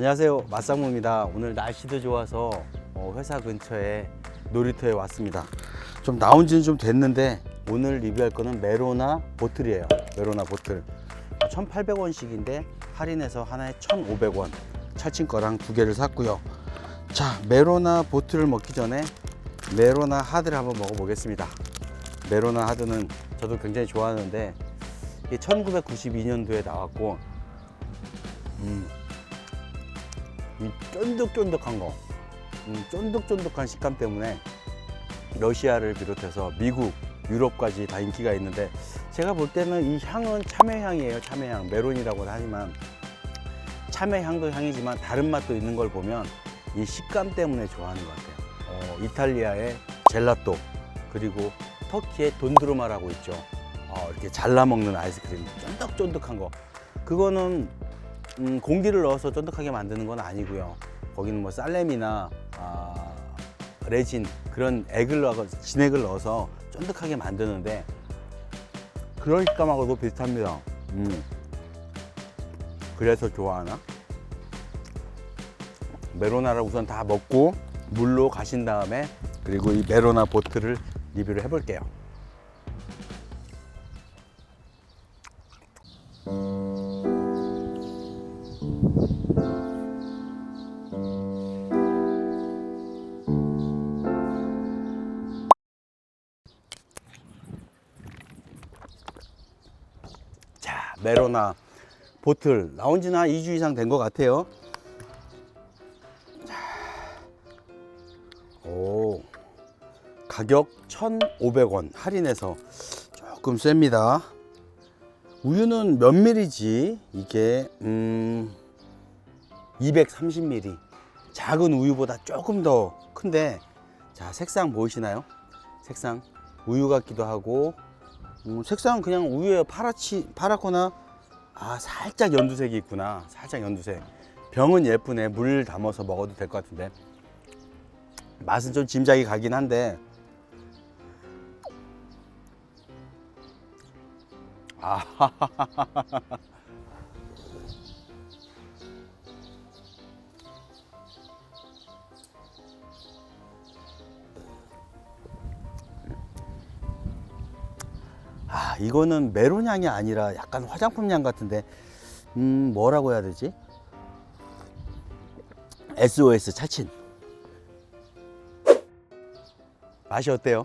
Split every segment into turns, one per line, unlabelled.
안녕하세요. 맛상무입니다. 오늘 날씨도 좋아서 어, 회사 근처에 놀이터에 왔습니다. 좀 나온 지는 좀 됐는데 오늘 리뷰할 거는 메로나 보틀이에요. 메로나 보틀. 1800원씩인데 할인해서 하나에 1500원. 찰친 거랑 두 개를 샀고요. 자 메로나 보틀을 먹기 전에 메로나 하드를 한번 먹어보겠습니다. 메로나 하드는 저도 굉장히 좋아하는데 이게 1992년도에 나왔고 음, 이 쫀득쫀득한 거, 음, 쫀득쫀득한 식감 때문에 러시아를 비롯해서 미국, 유럽까지 다 인기가 있는데 제가 볼 때는 이 향은 참외향이에요. 참외향, 메론이라고는 하지만 참외향도 향이지만 다른 맛도 있는 걸 보면 이 식감 때문에 좋아하는 것 같아요. 어, 이탈리아의 젤라또 그리고 터키의 돈드루마라고 있죠. 어, 이렇게 잘라 먹는 아이스크림, 쫀득쫀득한 거. 그거는 음, 공기를 넣어서 쫀득하게 만드는 건 아니고요. 거기는 뭐 쌀렘이나 아, 레진 그런 액을 넣어 진액을 넣어서 쫀득하게 만드는데 그런 식감하고도 비슷합니다. 음. 그래서 좋아하나? 메로나를 우선 다 먹고 물로 가신 다음에 그리고 이 메로나 보트를 리뷰를 해볼게요. 메로나 보틀 나온 한 2주 이상 된 것 같아요. 자, 오, 가격 1,500원 할인해서 조금 셉니다. 우유는 몇 밀리지? 이게 음 230ml. 작은 우유보다 조금 더 큰데 자 색상 보이시나요? 색상 우유 같기도 하고 음, 색상은 그냥 우유에 파랗지 파랗거나 아 살짝 연두색이 있구나. 살짝 연두색. 병은 예쁘네. 물 담아서 먹어도 될 것 같은데. 맛은 좀 짐작이 가긴 한데. 아 이거는 메론 향이 아니라 약간 화장품 향 같은데, 음, 뭐라고 해야 되지? SOS 차친. 맛이 어때요?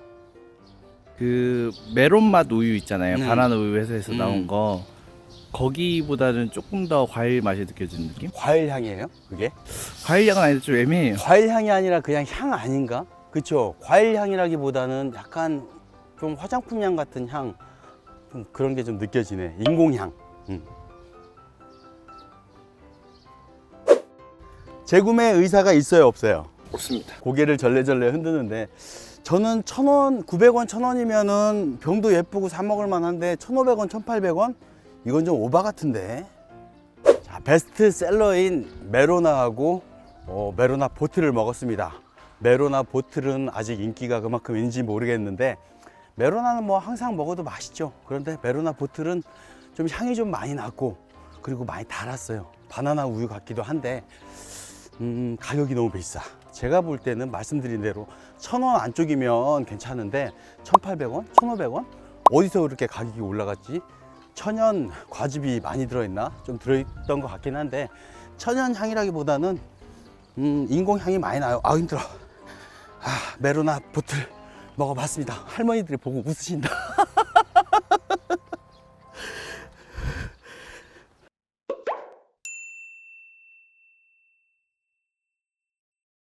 그 메론 맛 우유 있잖아요.
음.
바나나 우유 회사에서
음.
나온 거 거기보다는 조금 더 과일 맛이 느껴지는 느낌?
과일 향이에요? 그게?
과일 향은 아닌데 좀 애매해요.
과일 향이 아니라 그냥 향 아닌가? 그쵸? 과일 향이라기보다는 약간 좀 화장품 향 같은 향, 좀 그런 게 좀 느껴지네. 인공향. 음. 재구매 의사가 있어요, 없어요?
없습니다.
고개를 절레절레 흔드는데 저는 천 원, 900원, 천 원이면은 병도 예쁘고 사 먹을 만한데 1,500원, 1,800원? 이건 좀 오바 같은데. 자, 베스트셀러인 메로나하고 어, 메로나 보틀을 먹었습니다. 메로나 보틀은 아직 인기가 그만큼인지 모르겠는데 메로나는 뭐 항상 먹어도 맛있죠. 그런데 메로나 보틀은 좀 향이 좀 많이 났고 그리고 많이 달았어요. 바나나 우유 같기도 한데 음, 가격이 너무 비싸. 제가 볼 때는 말씀드린 대로 천 원 안쪽이면 괜찮은데 1,800원, 1,500원? 어디서 그렇게 가격이 올라갔지? 천연 과즙이 많이 들어있나? 좀 들어있던 것 같긴 한데 천연 향이라기보다는 음, 인공 향이 많이 나요. 아 힘들어. 아, 메로나 보틀 먹어봤습니다. 할머니들이 보고 웃으신다.